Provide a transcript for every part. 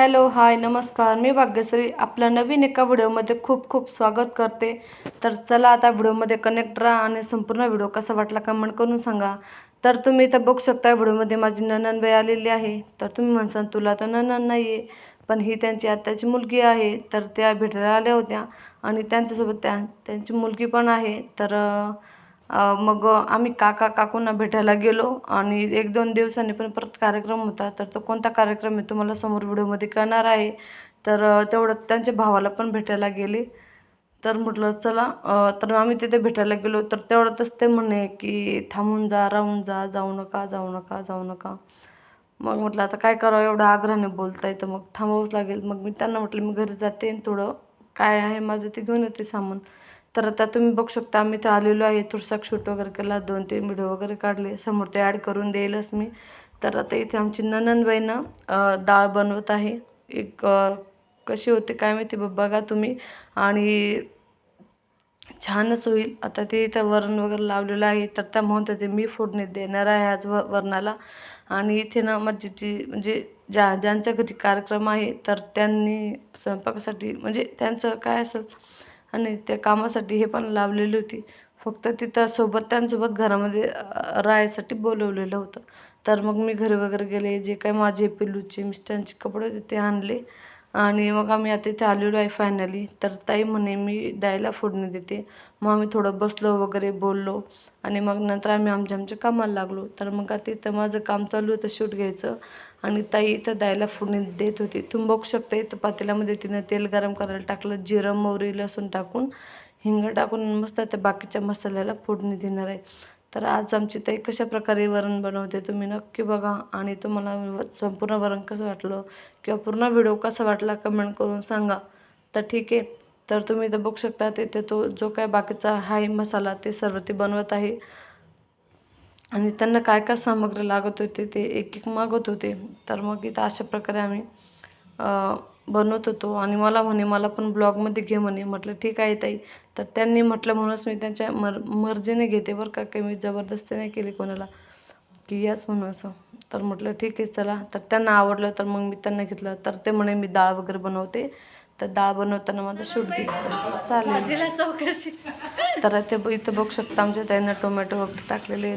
Hello hi नमस्कार. मी भाग्यश्री. आपल्या नवीन एका व्हिडिओमध्ये खूप खूप स्वागत करते. तर चला आता व्हिडिओमध्ये कनेक्ट राहा आणि संपूर्ण व्हिडिओ कसा वाटला कमेंट करून सांगा. तर तुम्ही इथं बघू शकता व्हिडिओमध्ये माझी नननबाई आलेली आहे. तर तुम्ही म्हणसान तुला तर ननन नाही आहे पण ही त्यांची आत्याची मुलगी आहे. तर त्या भेटायला आल्या होत्या आणि त्यांच्यासोबत त्या त्यांची मुलगी पण आहे. तर मग आम्ही काका काकूंना भेटायला गेलो आणि एक दोन दिवसांनी पण परत कार्यक्रम होता. तर तो कोणता कार्यक्रम आहे तुम्हाला समोर व्हिडिओमध्ये कळणार आहे. तर तेवढं त्यांच्या भावाला पण भेटायला गेले. तर म्हटलं चला तर आम्ही तिथे भेटायला गेलो. तर तेवढ्यातच ते म्हणे की थांबून जा राहून जा जाऊ नका जाऊ नका जाऊ नका. मग म्हटलं आता काय करावं? एवढं आग्रहाने बोलताय तर मग थांबावंच लागेल. मग मी त्यांना म्हटलं मी घरी जाते थोडं काय आहे माझं ते घेऊन येते सामान. तर आता तुम्ही बघू शकता आम्ही इथं आलेलो आहे. तुळसाक शूट वगैरे केला दोन तीन व्हिडिओ वगैरे काढले. समोर ते ॲड करून देईलच मी. तर आता इथे आमची ननंदबाईनं डाळ बनवत आहे. एक कशी होते काय माहिती बघा तुम्ही. आणि छानच होईल. आता ते इथं वरण वगैरे लावलेलं आहे. तर त्या म्हणत होते मी फोडणी देणार आहे आज व वरणाला. आणि इथे ना माझी म्हणजे ज्या ज्यांच्या घरी कार्यक्रम आहे तर त्यांनी स्वयंपाकासाठी म्हणजे त्यांचं काय असेल आणि त्या कामासाठी हे पण लावलेली होती. फक्त तिथं सोबत त्यांसोबत घरामध्ये राहायसाठी बोलवलेलं होतं. तर मग मी घरी वगैरे गेले जे काही माझे पिल्लूचे मिस्टरांचे कपडे होते ते आणले. आणि मग आम्ही आता इथे आलेलो आहे फायनली तर ताई म्हणे मी द्यायला फोडणी देते. मग आम्ही थोडं बसलो वगैरे बोललो. आणि मग नंतर आम्ही आमच्या आमच्या कामाला लागलो. तर मग आता इथं माझं काम चालू होतं शूट घ्यायचं. आणि ताई इथं द्यायला फोडणी देत होती. तुम्ही बघू शकता इथं पातेल्यामध्ये तिनं तेल गरम करायला टाकलं जिरं मोहरी लसूण टाकून हिंग टाकून मस्त त्या बाकीच्या मसाल्याला फोडणी देणार आहे. तर आज आमची ताई कशा प्रकारे वरण बनवते तुम्ही नक्की बघा आणि तुम्हाला व- संपूर्ण वरण कसं वाटलं किंवा पूर्ण व्हिडिओ कसा वाटला कमेंट करून सांगा. तर ठीक आहे तर तुम्ही इथं बघू शकता तिथे तो जो काय बाकीचा हाय मसाला ते सर्व ते बनवत आहे. आणि त्यांना काय काय सामग्री लागत होते ते एक एक मागत होते. तर मग इथं अशा प्रकारे आम्ही बनवत होतो आणि मला म्हणे मला पण ब्लॉगमध्ये घे म्हणे. म्हटलं ठीक आहे ताई. तर त्यांनी म्हटलं म्हणूनच मी त्यांच्या मर मर्जीने घेते बरं का काही मी जबरदस्ती नाही केली कोणाला की याच म्हणून असं. तर म्हटलं ठीक आहे चला. तर त्यांना आवडलं तर मग मी त्यांना घेतलं. तर ते म्हणे मी डाळ वगैरे बनवते. तर डाळ बनवताना माझं शूट घेतलं चालेल. चौकशी. तर ते ब- इथं बघू शकता आमच्या त्यांना टोमॅटो वगैरे टाकलेले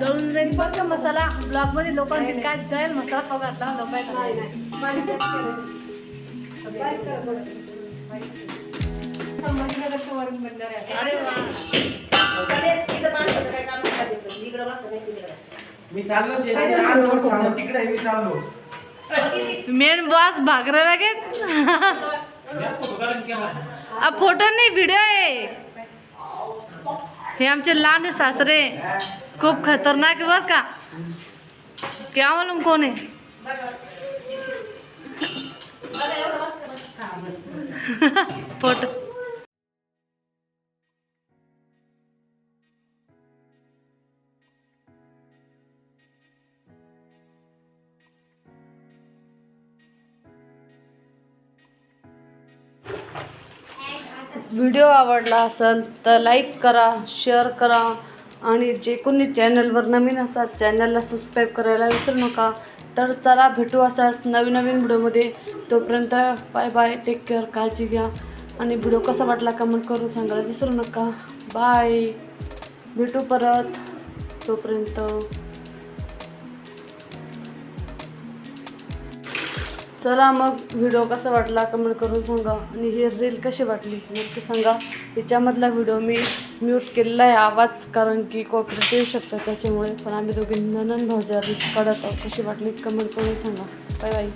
जळून जाईल पण का मसाला ब्लॉगमध्ये लोकांनी काय जाईल मसाला मी चाललो तिकडे मी चाललो. मेन बॉस भागरा लागेल अब फोटो नाही व्हिडिओ आहे. हे आमचे लहान सासरे. खूप खतरनाक बर का. क्या मालूम कोण आहे? फोटो. व्हिडिओ आवडला असेल तर लाईक करा शेअर करा आणि जे कोणी चॅनलवर नवीन असाल चॅनलला सबस्क्राईब करायला विसरू नका. तर चला भेटू असाच नवीन नवीन व्हिडिओमध्ये. तोपर्यंत बाय बाय टेक केअर काळजी घ्या. आणि व्हिडिओ कसा वाटला कमेंट करून सांगायला विसरू नका. बाय भेटू परत. तोपर्यंत. चला मग व्हिडिओ कसा वाटला कमेंट करून सांगा. आणि ही रील कशी वाटली नक्की सांगा. हिच्यामधला व्हिडिओ मी म्यूट केलेला आहे आवाज कारण की कॉपरेट येऊ शकतं त्याच्यामुळे. पण आम्ही दोघी ननन भाऊजा रील्स काढत आहोत. कशी वाटली कमेंट करून सांगा. Bye bye